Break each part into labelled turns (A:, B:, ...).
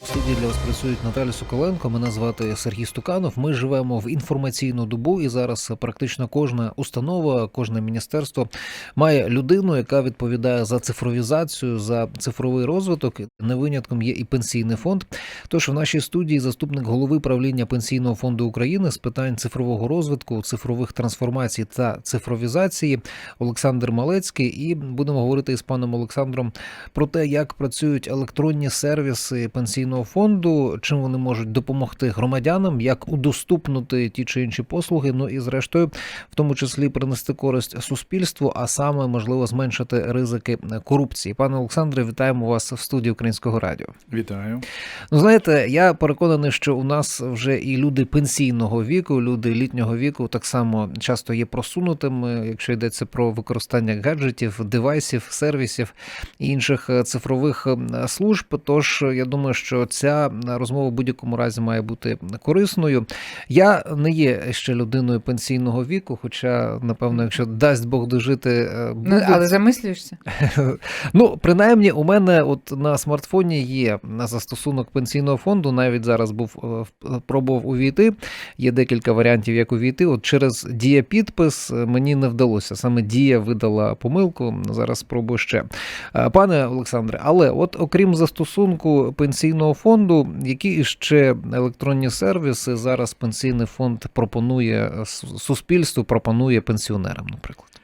A: В для вас працюють Наталя Соколенко. Мене звати Сергій Стуканов. Ми живемо в інформаційну добу, і зараз практично кожна установа, кожне міністерство має людину, яка відповідає за цифровізацію, за цифровий розвиток. Не винятком є і пенсійний фонд. Тож в нашій студії заступник голови правління пенсійного фонду України з питань цифрового розвитку, цифрових трансформацій та цифровізації Олександр Малецький. І будемо говорити із паном Олександром про те, як працюють електронні сервіси пенсійного фонду, чим вони можуть допомогти громадянам, як удоступнути ті чи інші послуги. Ну і зрештою, в тому числі принести користь суспільству, а саме можливо зменшити ризики корупції. Пане Олександре, вітаємо вас в студії Українського радіо.
B: Вітаю.
A: Ну, знаєте, я переконаний, що у нас вже і люди пенсійного віку, люди літнього віку так само часто є просунутими, якщо йдеться про використання гаджетів, девайсів, сервісів і інших е, цифрових е, служб. Тож я думаю, що ця розмова в будь-якому разі має бути корисною. Я не є ще людиною пенсійного віку, хоча, напевно, якщо дасть Бог дожити, е,
C: Ну, але замислюєшся?
A: Ну, принаймні, у мене от на смартфоні є на застосунок пенсійного фонду. Навіть зараз був е, пробував увійти. Є декілька варіантів, як увійти. От через дія підпис мені не вдалося. Саме дія видала помилку. Зараз спробую ще. Е, Пане Олександре, але от окрім застосунку пенсійного фонду, які ще електронні сервіси зараз пенсійний фонд пропонує суспільству, пропонує пенсіонерам, наприклад.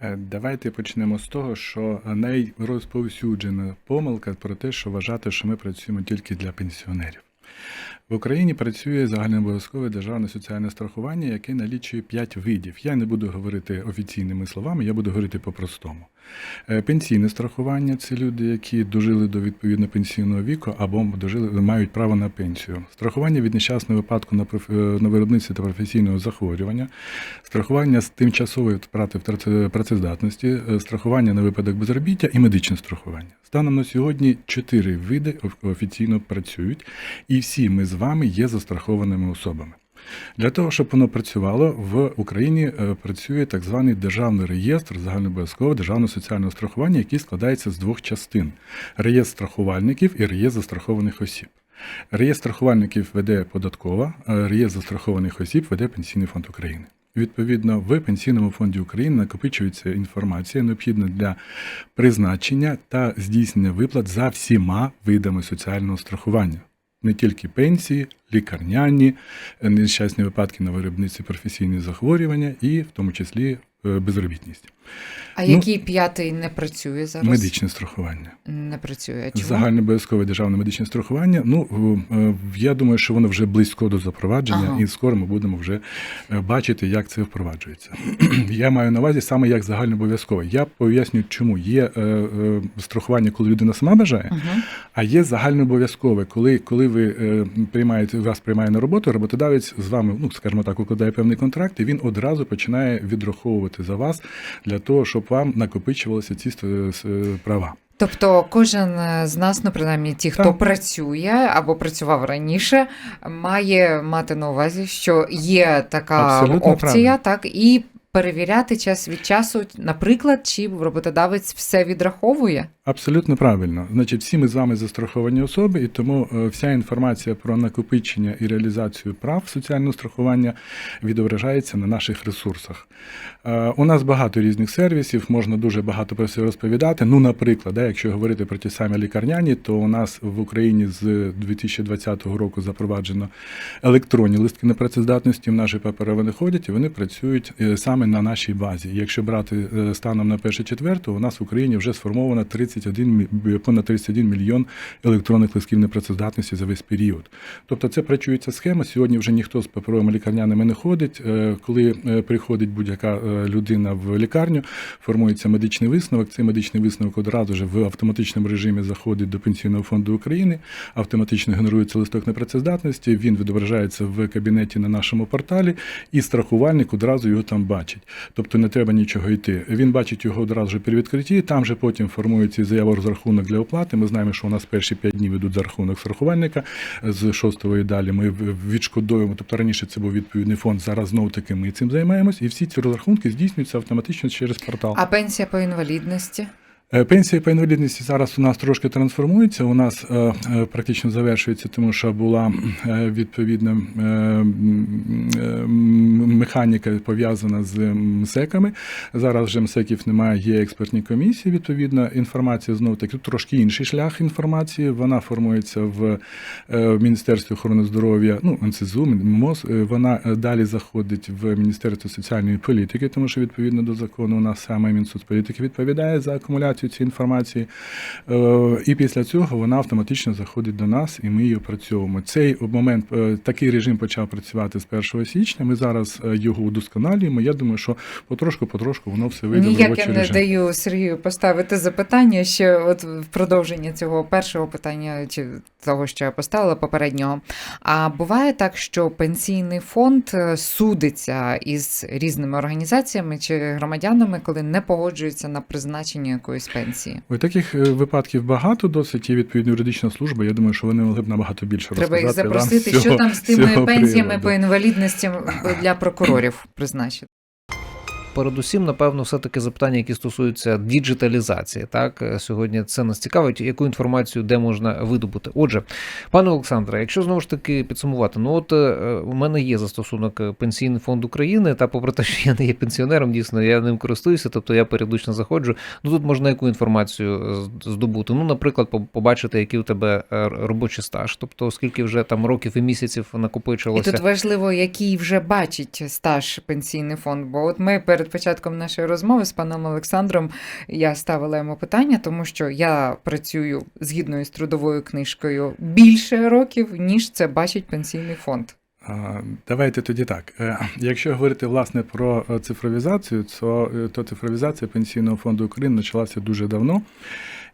B: Е, Давайте почнемо з того, що найрозповсюджена помилка про те, що вважати, що ми працюємо тільки для пенсіонерів. В Україні працює загальнообов'язкове державне соціальне страхування, яке налічує 5 видів. Я не буду говорити офіційними словами, я буду говорити по-простому. Е, Пенсійне страхування це люди, які дожили до відповідно пенсійного віку або дожили мають право на пенсію. Страхування від нещасного випадку на проф... е, на виробництві та професійного захворювання, страхування з тимчасової втрати втрати працездатності, е, страхування на випадок безробіття і медичне страхування. Станом на сьогодні чотири види офіційно працюють, і всі ми з вами є застрахованими особами. Для того, щоб воно працювало, в Україні е, працює так званий державний реєстр загальнообов'язкового державного соціального страхування, який складається з двох частин: реєстр страхувальників і реєстр застрахованих осіб. Реєстр страхувальників веде податкова, а реєстр застрахованих осіб веде Пенсійний фонд України. Відповідно, в Пенсійному фонді України накопичується інформація, необхідна для призначення та здійснення виплат за всіма видами соціального страхування. Не тільки пенсії, лікарняні, е, нещасні випадки на виробниці професійні захворювання і в тому числі е, безробітність.
C: А
B: Ну,
C: який п'ятий не працює зараз?
B: Медичне страхування.
C: Не працює. А чому?
B: Загальнообов'язкове державне медичне страхування. Ну е, я думаю, що воно вже близько до запровадження,
C: Ага.
B: і скоро ми будемо вже бачити, як це впроваджується. я маю на увазі саме як загальнообов'язкове. Я поясню, чому є е, е, страхування, коли людина сама бажає,
C: Мгм.
B: А є загальнообов'язкове, коли, коли ви е, приймаєте вас приймає на роботу, роботодавець з вами, ну скажімо так, укладає певний контракт, і він одразу починає відраховувати за вас для того, щоб вам накопичувалися ці е, е, права.
C: Тобто кожен з нас, ну принаймні ті, хто
B: Так.
C: працює або працював раніше, має мати на увазі, що є така
B: Абсолютно
C: опція,
B: правильно.
C: так і перевіряти час від часу, наприклад, чи роботодавець все відраховує.
B: Абсолютно правильно. Значить, всі ми з вами застраховані особи, і тому е, вся інформація про накопичення і реалізацію прав соціального страхування відображається на наших ресурсах. Е, У нас багато різних сервісів, можна дуже багато про це розповідати. Ну, наприклад, якщо говорити про ті самі лікарняні, то у нас в Україні з 2020 року запроваджено електронні листки непрацездатності. В наші папери не ходять, і вони працюють е, саме на нашій базі. Якщо брати станом на 1 четверту, у нас в Україні вже сформовано 31, мі- понад 31 мільйон електронних листків непрацездатності за весь період. Тобто це працюється схема. Сьогодні вже ніхто з паперовими лікарняними не ходить. Е, Коли е, приходить будь-яка е, людина в лікарню, формується медичний висновок. Цей медичний висновок одразу ж в автоматичному режимі заходить до Пенсійного фонду України, автоматично генерується листок непрацездатності. Він відображається в кабінеті на нашому порталі, і страхувальник одразу його там бачить. Тобто не треба нічого йти. Він бачить його одразу ж при відкритті. Там же потім формується заява розрахунок для оплати. Ми знаємо, що у нас перші 5 днів йдуть за рахунок страхувальника. З 6 і далі ми відшкодуємо. Тобто раніше це був відповідний фонд. Зараз знову таки ми цим займаємось, і всі ці розрахунки здійснюються автоматично через портал.
C: А пенсія по інвалідності?
B: Е, Пенсія по інвалідності зараз у нас трошки трансформується. У нас е, е, практично завершується, тому що була відповідна механіка пов'язана з МСЕКами. Зараз вже МСЕКів немає, є експертні комісії. Відповідно, інформація знов таки трошки інший шлях інформації. Вона формується в, Міністерстві охорони здоров'я, ну НСЗУ, МОЗ. Вона далі заходить в Міністерство соціальної політики, тому що відповідно до закону у нас саме Мінсоцполітики відповідає за акумуляцію цієї інформації. Е, І після цього вона автоматично заходить до нас, і ми її опрацьовуємо. Цей момент е, такий режим почав працювати з 1 січня. Ми зараз е, його удосконалюємо. Я думаю, що потрошку-потрошку воно все вийде в
C: Ніяк я не
B: режим.
C: даю Сергію поставити запитання ще от в продовження цього першого питання чи того, що я поставила попереднього. А буває так, що пенсійний фонд судиться із різними організаціями чи громадянами, коли не погоджуються на призначення якоїсь пенсії.
B: Ой, таких е, випадків багато досить. Є відповідна юридична служба. Я думаю, що вони могли б набагато більше
C: Треба їх
B: Треба їх
C: запросити, що
B: цього-
C: там з
B: з
C: тими пенсіями
B: приводу.
C: по інвалідності для прокурорів призначити.
A: Передусім, напевно, все-таки запитання, які стосуються діджиталізації. Так Е, сьогодні це нас цікавить, яку інформацію де можна видобути. Отже, пане Олександре, якщо знову ж таки підсумувати, ну от е, у мене є застосунок е, Пенсійний фонд України, та попри те, що я не є пенсіонером, дійсно я ним користуюся, тобто я періодично заходжу. Ну тут можна яку інформацію здобути. Ну, наприклад, побачити, який у тебе робочий стаж, тобто скільки вже там років і місяців
C: І
A: накопичилося.
C: тут важливо, який вже бачить стаж пенсійний фонд. Бо от ми перед початком нашої розмови з паном Олександром я ставила йому питання, тому що я працюю згідно із трудовою книжкою більше років, ніж це бачить пенсійний фонд.
B: Давайте тоді так. Е, Якщо говорити власне про е, цифровізацію, то, е, то цифровізація Пенсійного фонду України почалася дуже давно.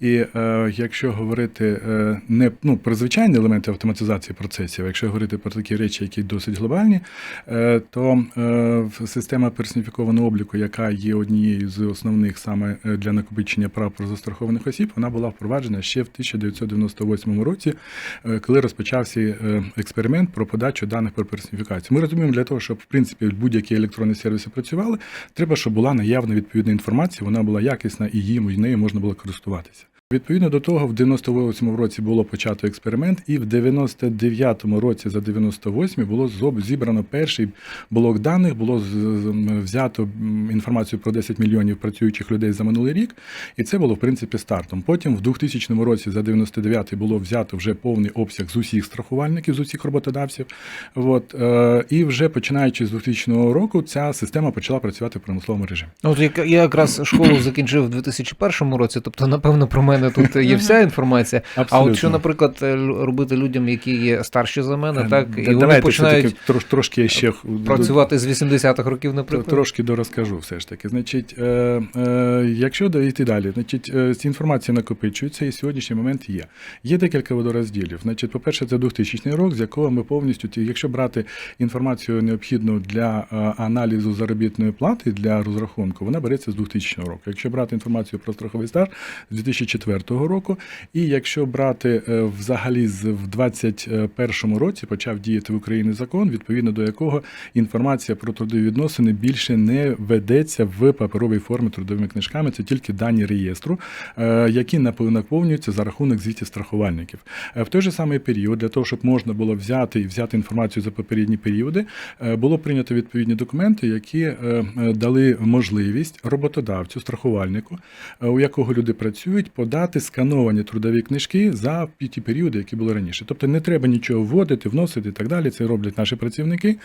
B: І е, якщо говорити е, не ну, про звичайні елементи автоматизації процесів, якщо говорити про такі речі, які досить глобальні, е, то е, система персоніфікованого обліку, яка є однією з основних саме е, для накопичення прав про застрахованих осіб, вона була впроваджена ще в 1998 році, е, коли розпочався е, експеримент про подачу даних про персоніфікацію. Ми розуміємо, для того, щоб в принципі будь-які електронні сервіси працювали, треба, щоб була наявна відповідна інформація, вона була якісна і їм нею можна було користуватися. Відповідно до того, в 98-му році було почато експеримент, і в 99-му році за 98 було зібрано перший блок даних, було взято інформацію про 10 мільйонів працюючих людей за минулий рік, і це було в принципі стартом. Потім в 2000 році за 99-й було взято вже повний обсяг з усіх страхувальників, з усіх роботодавців. От, е, і вже починаючи з 2000 року, ця система почала працювати в промисловому режимі.
A: От я якраз школу закінчив у 2001 році, тобто, напевно, про мене тут є вся інформація. А от що, наприклад, е, робити людям, які є старші за мене, так і
B: Е, Да-
A: вони починають
B: трош, трошки ще
A: працювати з 80-х років, наприклад.
B: Трошки дорозкажу все ж таки. Значить, е, е, якщо дійти далі, значить, е, ця інформація накопичується і сьогоднішній момент є. Є декілька водорозділів. Значить, по-перше, це 2000 рік, з якого ми повністю, якщо брати інформацію необхідну для е, аналізу заробітної плати для розрахунку, вона береться з 2000 року. Якщо брати інформацію про страховий стаж з 2004 року, і якщо брати е, взагалі з в 2021 році почав діяти в Україні закон, відповідно до якого інформація про трудові відносини більше не ведеться в паперовій формі трудовими книжками. Це тільки дані реєстру, е, які наповнюються за рахунок звітів страхувальників. Е, В той же самий період, для того, щоб можна було взяти і взяти інформацію за попередні періоди, було прийнято відповідні документи, які дали можливість роботодавцю, страхувальнику, у якого люди працюють, подати скановані трудові книжки за ті періоди, які були раніше. Тобто не треба нічого вводити, вносити і так далі. Це роблять наші працівники.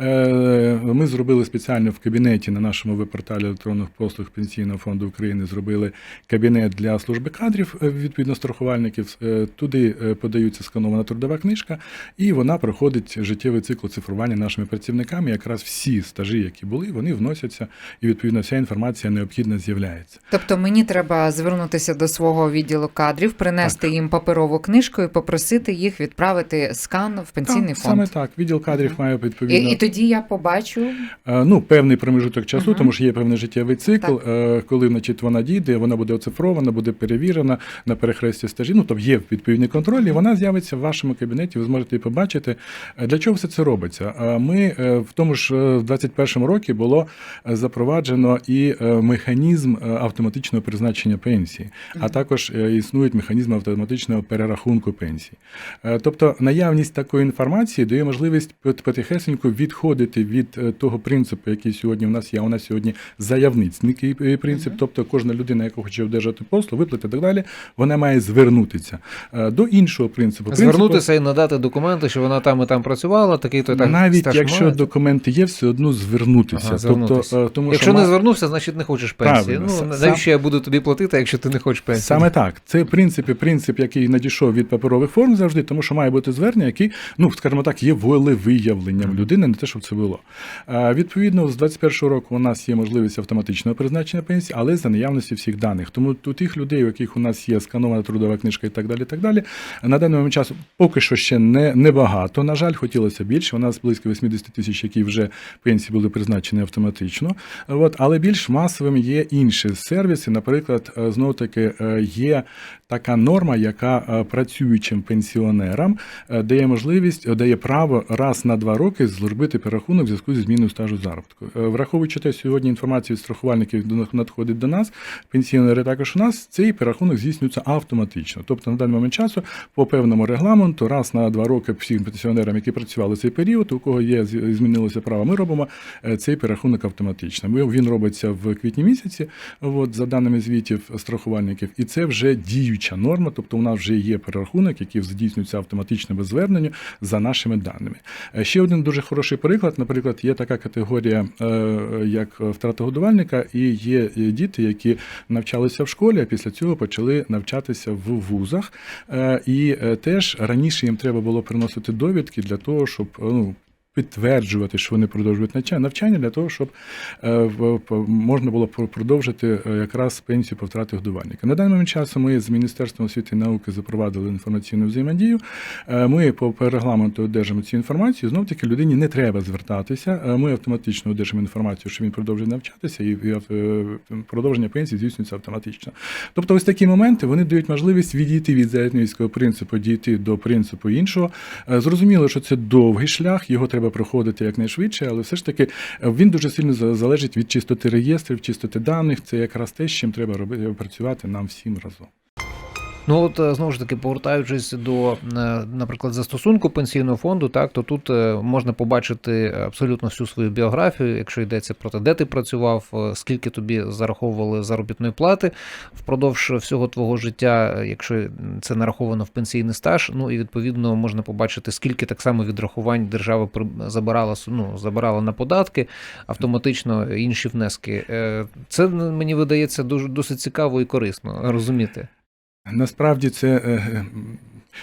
B: Е, Ми зробили спеціально в кабінеті на нашому веб-порталі електронних послуг Пенсійного фонду України. Зробили кабінет для служби кадрів, е, відповідно страхувальників. Е, Туди подаються сканована трудова книжка, і вона проходить життєвий цикл цифрування нашими працівниками. Якраз всі стажі, які були, вони вносяться, і відповідно вся інформація необхідна з'являється.
C: Тобто мені треба звернутися до свого свого відділу кадрів, принести їм паперову книжку і попросити їх відправити скан в пенсійний
B: Так,
C: фонд.
B: Саме так. Відділ кадрів має відповідно.
C: І, і тоді я побачу.
B: Е, Ну, певний промежуток часу,
C: Ага.
B: тому що є певний життєвий цикл, е, коли значить, вона дійде, вона буде оцифрована, буде перевірена на перехресті стажі. Ну, тобто є відповідний контроль, і вона з'явиться в вашому кабінеті, ви зможете її побачити. Е, Для чого все це робиться? Ми в тому ж в 21-му році було запроваджено і механізм автоматичного призначення пенсії, а також е, існують механізми автоматичного перерахунку пенсії. Е, Тобто наявність такої інформації дає можливість пот- потихесенько відходити від е, того принципу, який сьогодні в нас є. У нас сьогодні заявницький принцип, тобто кожна людина, яка хоче одержати послуг, виплати і так далі, вона має звернутися до іншого принципу. Принципу-
A: Звернутися і надати документи, що вона там і там працювала, такий то так
B: навіть якщо
A: має.
B: документи є, все одно звернутися.
A: Ага, звернутися.
B: Тобто, тому
A: Якщо
B: що
A: не звернувся, значить не хочеш пенсії.
B: Правильно.
A: Ну навіщо я буду тобі платити, якщо ти не хочеш пенсії?
B: Саме так. Це в принципі принцип, який надійшов від паперових форм завжди, тому що має бути звернення, які, ну скажімо так, є волевиявленням людини, не те, щоб це було. А, відповідно, з 21-го року у нас є можливість автоматичного призначення пенсії, але за наявності всіх даних. Тому у тих людей, у яких у нас є сканована трудова книжка і так далі, і так далі, на даний момент часу поки що ще не, не багато. На жаль, хотілося більше. У нас близько 80 тисяч, які вже пенсії були призначені автоматично. От, але більш масовим є інші сервіси. Наприклад, е, знову таки е, є така норма, яка е, працюючим пенсіонерам е, дає можливість, е, дає право раз на два роки зробити перерахунок в зв'язку зі зміною стажу заробітку. Враховуючи те, сьогодні інформація від страхувальників надходить до нас, пенсіонери також у нас, цей перерахунок здійснюється автоматично. Тобто на даний момент часу по певному регламенту, раз на два роки всім пенсіонерам, які працювали цей період, у кого є змінилося право, ми робимо цей перерахунок автоматично. Він робиться в квітні місяці, от, за даними звітів страхувальників, і це вже діюча норма, тобто у нас вже є перерахунок, який здійснюється автоматично без звернення за нашими даними. Е, Ще один дуже хороший приклад. Наприклад, є така категорія, е, як втрата годувальника, і є е, діти, які навчалися в школі, а після цього почали навчатися в вузах. І теж раніше їм треба було приносити довідки для того, щоб ну. Підтверджувати, що вони продовжують навчання, для того, щоб е, можна було продовжити е, якраз пенсію по втрати годувальника. На даний момент часу ми з Міністерством освіти і науки запровадили інформаційну взаємодію. Е, Ми по регламенту одержимо цю інформацію. Знов таки людині не треба звертатися. Ми автоматично одержимо інформацію, що він продовжує навчатися, і, продовження пенсії здійснюється автоматично. Тобто, ось такі моменти вони дають можливість відійти від заявницького принципу, дійти до принципу іншого. Зрозуміло, що це довгий шлях, його треба проходити якнайшвидше, але все ж таки е, він дуже сильно залежить від чистоти реєстрів, чистоти даних. Це якраз те, з чим треба робити працювати нам всім разом.
A: Ну от е, знову ж таки, повертаючись до, е, наприклад, застосунку пенсійного фонду, так то тут е, можна побачити абсолютно всю свою біографію, якщо йдеться про те, де ти працював, скільки тобі зараховували заробітної плати впродовж всього твого життя, якщо це нараховано в пенсійний стаж. Ну і відповідно можна побачити, скільки так само відрахувань держава забирала ну, забирала на податки, автоматично інші внески. Це мені видається дуже досить цікаво і корисно розуміти.
B: Насправді це е,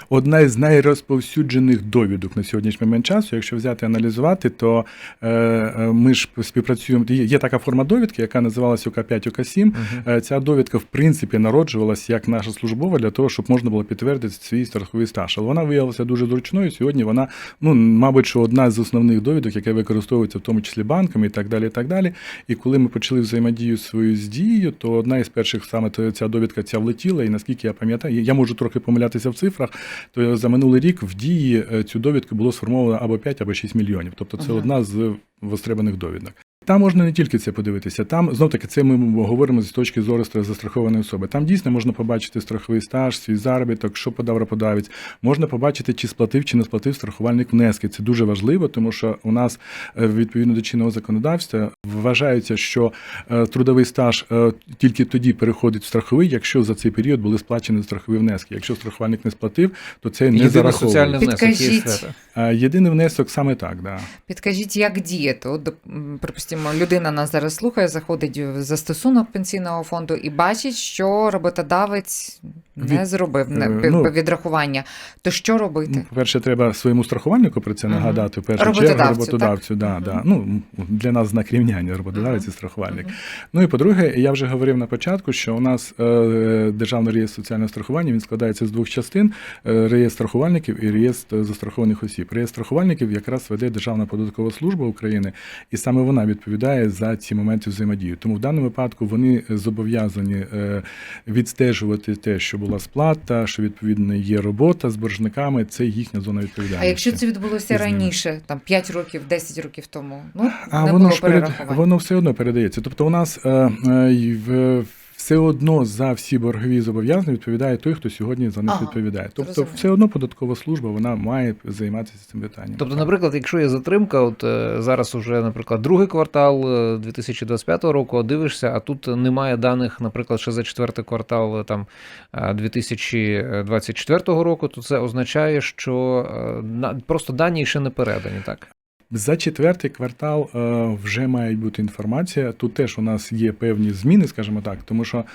B: одна із найрозповсюджених довідок на сьогоднішній момент часу. Якщо взяти аналізувати, то е, е, ми ж співпрацюємо. Є, є така форма довідки, яка називалася ОК5, ОК7.
A: Мгм.
B: Е, Ця довідка, в принципі, народжувалась як наша службова для того, щоб можна було підтвердити свій страховий стаж. Але вона виявилася дуже зручною. Сьогодні вона, ну, мабуть, що одна з основних довідок, яка використовується в тому числі банками і так далі. І так далі. І коли ми почали взаємодію свою з дією, то одна із перших саме то ця довідка ця влетіла. І наскільки я пам'ятаю, я можу трохи помилятися в цифрах, то за минулий рік в дії е, цю довідку було сформовано або 5, або 6 мільйонів. Тобто це
C: Ага.
B: одна з востребаних довідок. Там можна не тільки це подивитися. Там знов таки це ми говоримо з точки зору застрахованої особи. Там дійсно можна побачити страховий стаж, свій заробіток, що подав роботодавець. Можна побачити, чи сплатив, чи не сплатив страхувальник внески. Це дуже важливо, тому що у нас е, відповідно до чинного законодавства вважається, що е, трудовий стаж е, тільки тоді переходить в страховий, якщо за цей період були сплачені страхові внески. Якщо страхувальник не сплатив, то це не
A: Єдиний
B: зараховується.
A: внесок
C: Підкажіть.
B: Єдиний внесок саме так, да.
C: Підкажіть, як діяти? От, м, припустимо, людина нас зараз слухає, заходить в застосунок пенсійного фонду і бачить, що роботодавець не
B: Від-
C: зробив не,
B: е, ну,
C: відрахування, то що робити?
B: Ну, По-перше, треба своєму страхувальнику про це нагадати. В першу
C: Роботодавцю,
B: чергу роботодавцю. Да,
C: Мгм.
B: да. Ну, для нас знак рівняння роботодавець і страхувальник.
C: Мгм.
B: Ну і по-друге, я вже говорив на початку, що у нас е, державний реєстр соціального страхування він складається з двох частин: е, реєстр страхувальників і реєстр застрахованих осіб. Реєстр страхувальників якраз веде Державна податкова служба України, і саме вона відповідає за ці моменти взаємодії. Тому в даному випадку вони зобов'язані е, відстежувати те, що була сплата, що відповідно є робота з боржниками. Це їхня зона відповідальності.
C: А якщо це відбулося раніше, там 5 років, 10 років тому, ну
B: А
C: не
B: воно
C: було
B: ж перед, воно все одно передається. Тобто, у нас е, е, в- все одно за всі боргові зобов'язання відповідає той, хто сьогодні за них
C: Ага,
B: відповідає. Тобто,
C: зрозуміло.
B: все одно податкова служба вона має займатися цим питанням.
A: Тобто, наприклад, якщо є затримка, от е, зараз уже, наприклад, другий квартал е, 2025 року, а дивишся, а тут немає даних, наприклад, ще за четвертий квартал е, там е, 2024 року, то це означає, що е, на- просто дані ще не передані, так?
B: За четвертий квартал е, вже має бути інформація. Тут теж у нас є певні зміни, скажімо так, тому що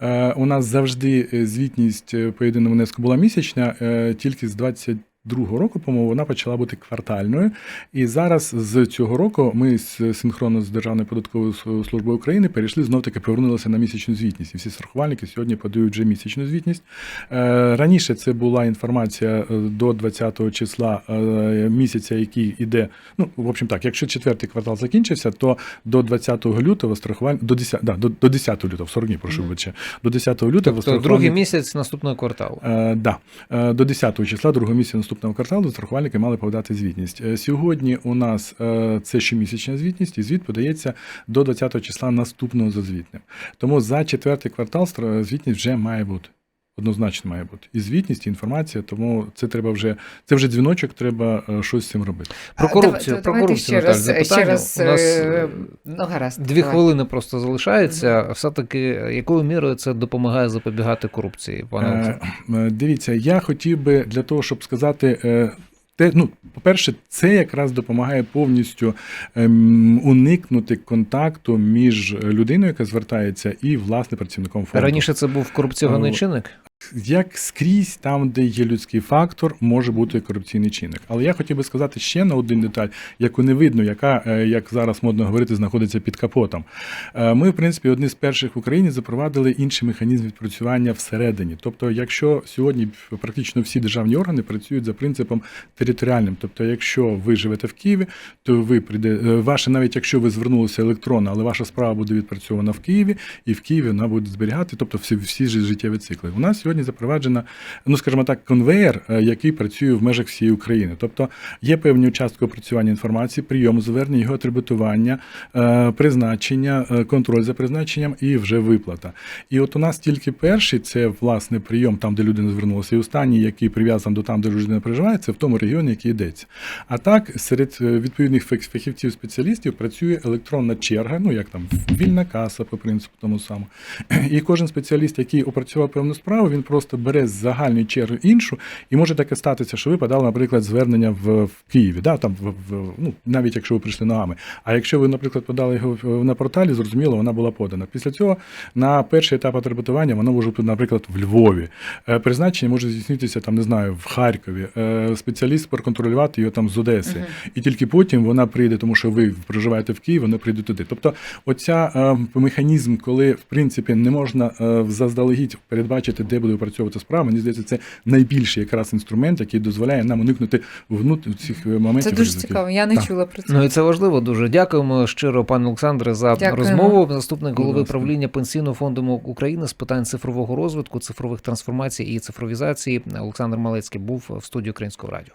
B: е, у нас завжди е, звітність по єдиному внеску була місячна, тільки з 22-го року, по-моєму, вона почала бути квартальною. І зараз з цього року ми з- синхронно з Державною податковою службою України перейшли знов таки повернулися на місячну звітність. І всі страхувальники сьогодні подають вже місячну звітність. Е, Раніше це була інформація е, до 20-го числа е, місяця, який іде. Ну, в общем так, якщо четвертий квартал закінчився, то до 20 лютого страхувальник до 10, да, до, до 10 лютого, в 40 днів, прошу вибачте, до 10 лютого
A: Тобто другий місяць наступного кварталу.
B: Е, да. До 10 числа, другого місяця наступного кварталу, страхувальники мали подати звітність. Е, Сьогодні у нас е, це щомісячна звітність, і звіт подається до 20 числа наступного за звітним. Тому за четвертий квартал звітність вже має бути. Однозначно має бути. І звітність, і інформація, тому це треба вже, це вже дзвіночок, треба е, щось з цим робити.
A: Про корупцію, про корупцію,
C: ще раз, ще раз,
A: У нас
C: е,
A: е,
C: ну гаразд.
A: Дві
C: давай.
A: хвилини просто залишається. Все-таки якою мірою це допомагає запобігати корупції, пане
B: Е, е, Дивіться, я хотів би для того, щоб сказати. е, Те, ну, по-перше, це якраз допомагає повністю ем, уникнути контакту між людиною, яка звертається, і власне працівником фонду.
A: Раніше це був корупційний
B: Е,
A: чинник.
B: Як скрізь, там, де є людський фактор, може бути корупційний чинник. Але я хотів би сказати ще на один деталь, яку не видно, яка, е, як зараз модно говорити, знаходиться під капотом. Е, Ми, в принципі, одні з перших в Україні запровадили інший механізм відпрацювання всередині. Тобто, якщо сьогодні практично всі державні органи працюють за принципом територіальним, тобто, якщо ви живете в Києві, то ви прийде е, ваше, навіть якщо ви звернулися електронно, але ваша справа буде відпрацьована в Києві, і в Києві вона буде зберігати, тобто всі, всі життєві цикли. У нас сьогодні запроваджена, ну скажімо так, конвейер, е, який працює в межах всієї України. Тобто є певні участки опрацювання інформації, прийому звернення, його атрибутування, е, призначення, е, контроль за призначенням і вже виплата. І от у нас тільки перший це власне прийом там, де людина звернулася, і останній, який прив'язаний до там, де людина проживає, це в тому регіоні, який йдеться. А так, серед відповідних фахівців спеціалістів працює електронна черга, ну як там вільна каса по принципу тому самому. І кожен спеціаліст, який опрацював певну справу, він просто бере з загальної черги іншу, і може таке статися, що ви подали, наприклад, звернення в, в Києві, да, там в, в ну навіть якщо ви прийшли ногами. А якщо ви, наприклад, подали його на порталі, зрозуміло, вона була подана. Після цього на перший етап атрибутування воно може бути, наприклад, в Львові. Е, Призначення може здійснитися там, не знаю, в Харкові. Е, Спеціаліст проконтролювати його там з Одеси.
C: Мгм.
B: І тільки потім вона прийде, тому що ви проживаєте в Києві, вона прийде туди. Тобто, оця е, механізм, коли в принципі не можна заздалегідь передбачити, де буде опрацьовувати справа, мені здається, це найбільший якраз інструмент, який дозволяє нам уникнути внут цих моментів.
C: Це дуже
B: ризиків.
C: цікаво. Я не
B: Так.
C: чула про це.
A: Ну і це важливо дуже. Дякуємо щиро, пане Олександре, за
C: Дякуємо.
A: розмову. Заступник голови правління Пенсійного фонду України з питань цифрового розвитку, цифрових трансформацій і цифровізації Олександр Малецький був в студії Українського радіо.